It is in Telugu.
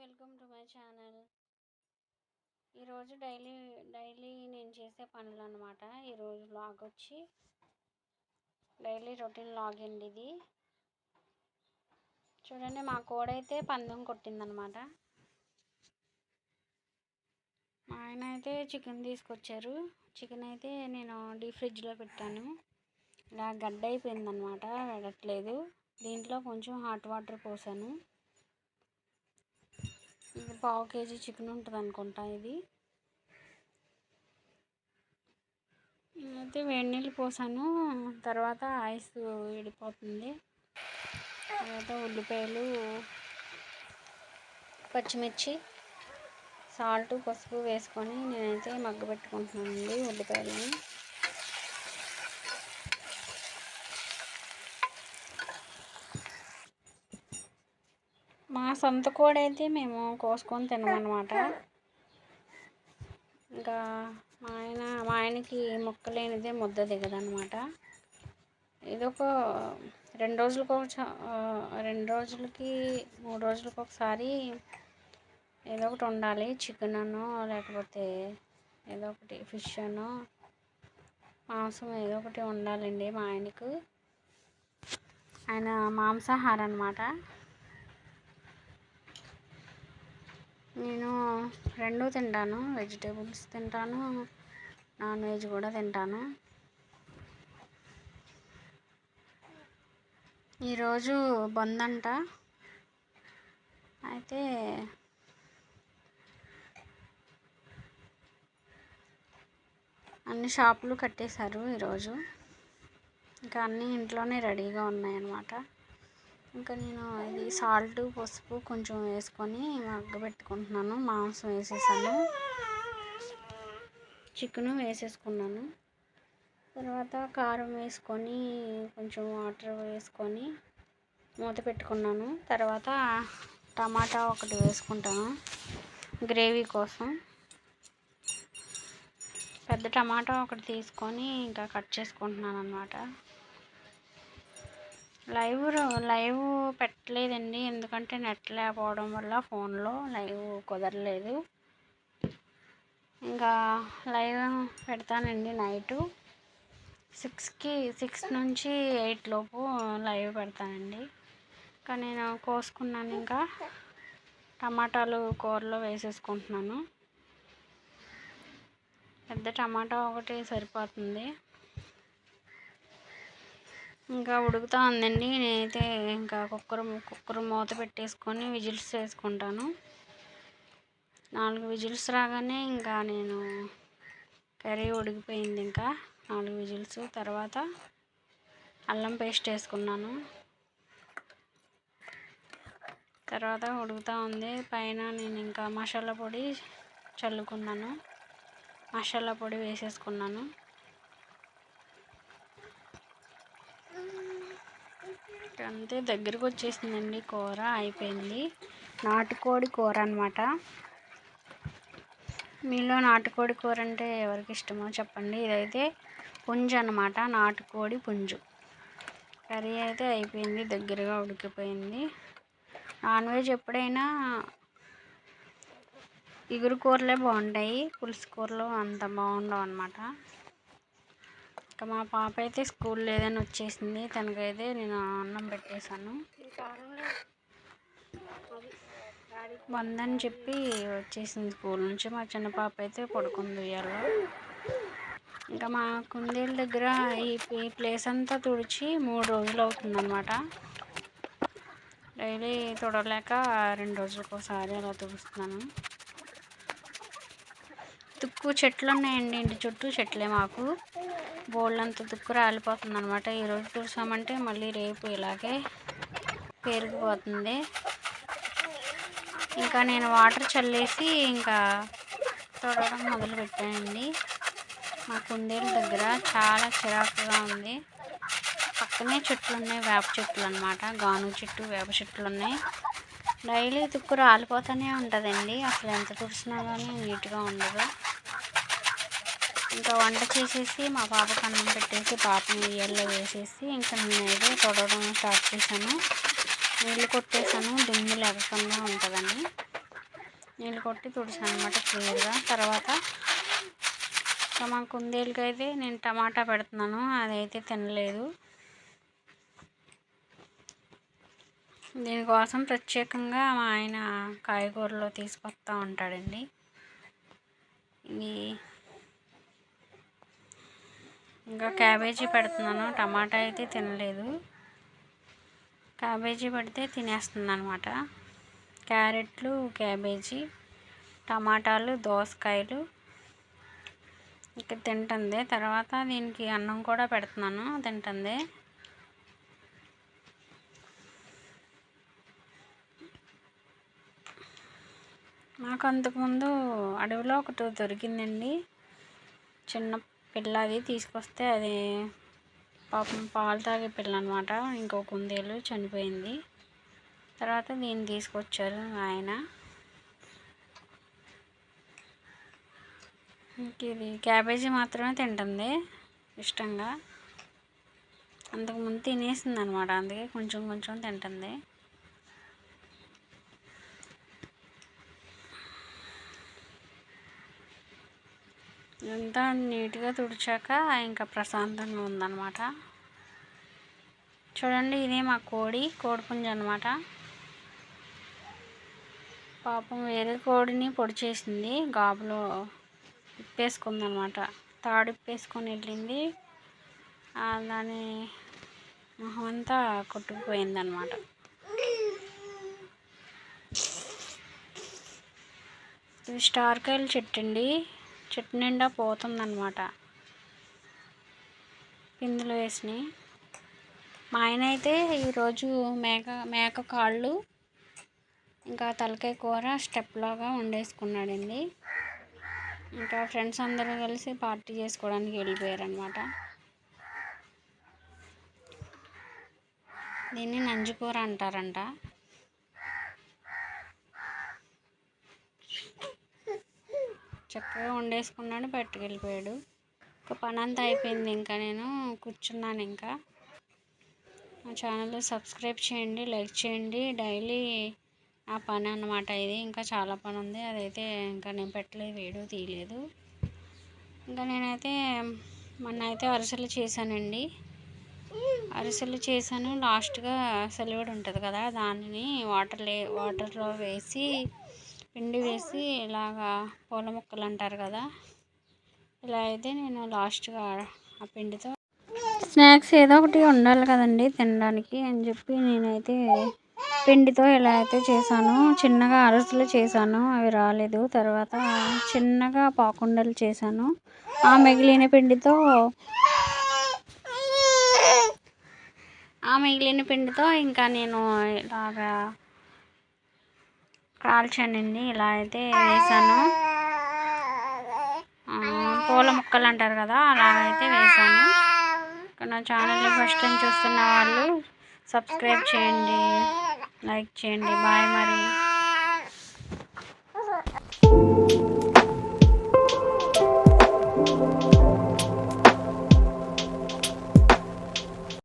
Welcome to my channel. ఈరోజు డైలీ డైలీ నేను చేసే పనులు అనమాట ఈరోజు లాగ్ వచ్చి డైలీ రొటీన్ లాగ్ అండి ఇది. చూడండి మా కోడైతే పందెం కొట్టిందనమాట మా ఆయన అయితే చికెన్ తీసుకొచ్చారు. చికెన్ అయితే నేను డీప్ ఫ్రిడ్జ్లో పెట్టాను. ఇలా గడ్డ అయిపోయిందనమాట వెడట్లేదు. దీంట్లో కొంచెం హాట్ వాటర్ పోసాను. పావు కేజీ చికెన్ ఉంటుంది అనుకుంటా ఇది. అయితే వేడి నీళ్ళు పోసాను తర్వాత ఐస్ విడిపోతుంది. తర్వాత ఉల్లిపాయలు పచ్చిమిర్చి సాల్ట్ పసుపు వేసుకొని నేనైతే మగ్గ పెట్టుకుంటున్నానండి ఉల్లిపాయలని. మా సొంత కోడైతే మేము కోసుకొని తినమన్నమాట. ఇంకా మా ఆయన మా ఆయనకి ముక్క లేనిదే ముద్ద దిగదనమాట ఇదొక రెండు రోజులకు రెండు రోజులకి మూడు రోజులకు ఒకసారి ఏదో ఒకటి ఉండాలి. చికెన్ అను లేకపోతే ఏదో ఒకటి ఫిష్ అను మాంసం ఏదో ఒకటి ఉండాలండి మా ఆయనకు. ఆయన మాంసాహారం అనమాట నేను రెండు తింటాను వెజిటేబుల్స్ తింటాను నాన్ వెజ్ కూడా తింటాను. ఈరోజు బంద్ అయితే అన్ని షాపులు కట్టేశారు ఈరోజు. ఇంకా అన్నీ ఇంట్లోనే రెడీగా ఉన్నాయన్నమాట. ఇంకా నేను ఇది సాల్ట్ పసుపు కొంచెం వేసుకొని మగ్గబెట్టుకుంటున్నాను. మాంసం వేసేసాను. చికెన్ వేసేసుకున్నాను. తర్వాత కారం వేసుకొని కొంచెం వాటర్ వేసుకొని మూత పెట్టుకున్నాను. తర్వాత టమాటా ఒకటి వేసుకుంటాను గ్రేవీ కోసం. పెద్ద టమాటా ఒకటి తీసుకొని ఇంకా కట్ చేసుకుంటున్నాను అనమాట లైవ్ లైవ్ పెట్టలేదండి. ఎందుకంటే నెట్ లేకపోవడం వల్ల ఫోన్లో లైవ్ కుదరలేదు. ఇంకా లైవ్ పెడతానండి నైటు. సిక్స్కి సిక్స్ నుంచి ఎయిట్ లోపు లైవ్ పెడతానండి. ఇంకా నేను కోసుకున్నాను ఇంకా. టమాటాలు కూరలో వేసేసుకుంటున్నాను. పెద్ద టమాటా ఒకటి సరిపోతుంది. ఇంకా ఉడుకుతా ఉందండి. నేనైతే ఇంకా కుక్కర్ కుక్కర్ మూత పెట్టేసుకొని విజిల్స్ వేసుకుంటాను. నాలుగు విజిల్స్ రాగానే ఇంకా నేను కర్రీ ఉడికిపోయింది ఇంకా. నాలుగు విజిల్స్ తర్వాత అల్లం పేస్ట్ వేసుకున్నాను. తర్వాత ఉడుకుతూ ఉంది. పైన నేను ఇంకా మసాలా పొడి చల్లుకున్నాను. మసాలా పొడి వేసేసుకున్నాను. అంతే దగ్గరకు వచ్చేసిందండి కూర అయిపోయింది. నాటుకోడి కూర అనమాట మీలో నాటుకోడి కూర అంటే ఎవరికి ఇష్టమో చెప్పండి. ఇదైతే పుంజు అనమాట నాటుకోడి పుంజు. కర్రీ అయితే అయిపోయింది దగ్గరగా ఉడికిపోయింది. నాన్ వెజ్ ఎప్పుడైనా ఇగురు కూరలే బాగుంటాయి పులుసు కూరలు అంత బాగుండవు అనమాట ఇంకా మా పాప అయితే స్కూల్ లేదని వచ్చేసింది. తనకైతే నేను అన్నం పెట్టేశాను. వందని చెప్పి వచ్చేసింది స్కూల్ నుంచి. మా చిన్న పాప అయితే పడుకుంది ఉయ్యాలో ఇంకా మా కుందేళ్ళ దగ్గర ఈ ప్లేస్ అంతా తుడిచి మూడు రోజులు అవుతుందన్నమాట. డైలీ తుడలేక రెండు రోజులకోసారి అలా తుడుస్తున్నాను. తుక్కు చెట్లు ఉన్నాయండి ఇంటి చుట్టూ చెట్లే మాకు. బోళ్ళంత తుక్కు రాలిపోతుంది అనమాట ఈరోజు చూసామంటే మళ్ళీ రేపు ఇలాగే పెరిగిపోతుంది ఇంకా నేను వాటర్ చల్లేసి ఇంకా తొడవడం మొదలుపెట్టానండి. మా కుందేళ్ళ దగ్గర చాలా చిరాకుగా ఉంది. పక్కనే చెట్లు ఉన్నాయి వేప చెట్లు అనమాట గాను చెట్టు వేప చెట్లు ఉన్నాయి డైలీ తుక్కు రాలిపోతూనే ఉంటుందండి. అసలు ఎంత తుడిసినా కానీ నీట్గా ఉండదు. ఇంకా వంట చేసేసి మా పాపకు అన్నం పెట్టేసి పాపని ఉయ్యాల్లో వేసేసి ఇంకా నేనైతే తొడవడం స్టార్ట్ చేశాను. నీళ్ళు కొట్టేసాను దుమ్ము లేకుండా ఉంటుందండి. నీళ్ళు కొట్టి తుడిచాను అనమాట క్లియర్గా. తర్వాత ఇంకా మా కుందేలుకి అయితే నేను టమాటా పెడుతున్నాను. అదైతే తినలేదు. దీనికోసం ప్రత్యేకంగా మా ఆయన కాయగూరలో తీసుకొస్తూ ఉంటాడండి. ఇవి ఇంకా క్యాబేజీ పెడుతున్నాను. టమాటా అయితే తినలేదు. క్యాబేజీ పెడితే తినేస్తుంది అనమాట క్యారెట్లు క్యాబేజీ టమాటాలు దోసకాయలు ఇక తింటుంది. తర్వాత దీనికి అన్నం కూడా పెడుతున్నాను. తింటుంది. నాకు అంతకుముందు అడవిలో ఒకటి దొరికిందండి. చిన్న పిల్ల అది తీసుకొస్తే అది పాపం పాలు తాగే పిల్ల అనమాట ఇంకో కుందేలు చనిపోయింది. తర్వాత దీన్ని తీసుకొచ్చారు ఆయన. ఇది క్యాబేజీ మాత్రమే తింటుంది ఇష్టంగా. అంతకుముందు తినేసింది అనమాట అందుకే కొంచెం కొంచెం తింటుంది. ఇదంతా నీట్గా తుడిచాక ఇంకా ప్రశాంతంగా ఉందన్నమాట. చూడండి ఇదే మా కోడి కోడిపుంజ అనమాట పాపం వేరే కోడిని పొడి చేసింది గాబులో ఇప్పేసుకుందనమాట తాడు ఇప్పేసుకొని వెళ్ళింది. దాని మొహం అంతా కొట్టుకుపోయిందనమాట ఇది స్టార్ కాయలు చెట్టు అండి. చెట్టు నిండా పోతుందన్నమాట. పిందులు వేసినాయి మా ఆయన అయితే ఈరోజు మేక మేక కాళ్ళు ఇంకా తలకాయ కూర స్టెప్లోగా వండేసుకున్నాడండి. ఇంకా ఫ్రెండ్స్ అందరూ కలిసి పార్టీ చేసుకోవడానికి వెళ్ళిపోయారనమాట దీన్ని నంజుకూర అంటారంట. చక్కగా వండేసుకున్నాడు పట్టుకెళ్ళిపోయాడు ఒక పని అంతా అయిపోయింది. ఇంకా నేను కూర్చున్నాను ఇంకా. మా ఛానల్ సబ్స్క్రైబ్ చేయండి లైక్ చేయండి. డైలీ ఆ పని అన్నమాట ఇది. ఇంకా చాలా పని ఉంది. అదైతే ఇంకా నేను పెట్టలేదు వీడియో తీయలేదు. ఇంకా నేనైతే మొన్న అయితే అరిసెలు చేశానండి. అరిసెలు చేశాను. లాస్ట్గా సెలవుడు ఉంటుంది కదా దానిని వాటర్ లే వాటర్లో వేసి పిండి వేసి ఇలాగా పూల మొక్కలు అంటారు కదా. ఇలా అయితే నేను లాస్ట్గా ఆ పిండితో స్నాక్స్ ఏదో ఒకటి ఉండాలి కదండి తినడానికి అని చెప్పి నేనైతే పిండితో ఇలా అయితే చేశాను. చిన్నగా అరసలు చేశాను అవి రాలేదు. తర్వాత చిన్నగా పాకుండలు చేశాను. ఆ మిగిలిన పిండితో ఆ మిగిలిన పిండితో ఇంకా నేను ఇలాగా కాల్చానండి ఇలా అయితే వేసాను. పూల ముక్కలు అంటారు కదా అలాగైతే వేసాను. నా ఛానల్ని ఫస్ట్ టైం చూస్తున్న వాళ్ళు సబ్స్క్రైబ్ చేయండి. లైక్ చేయండి. బాయ్ మరి.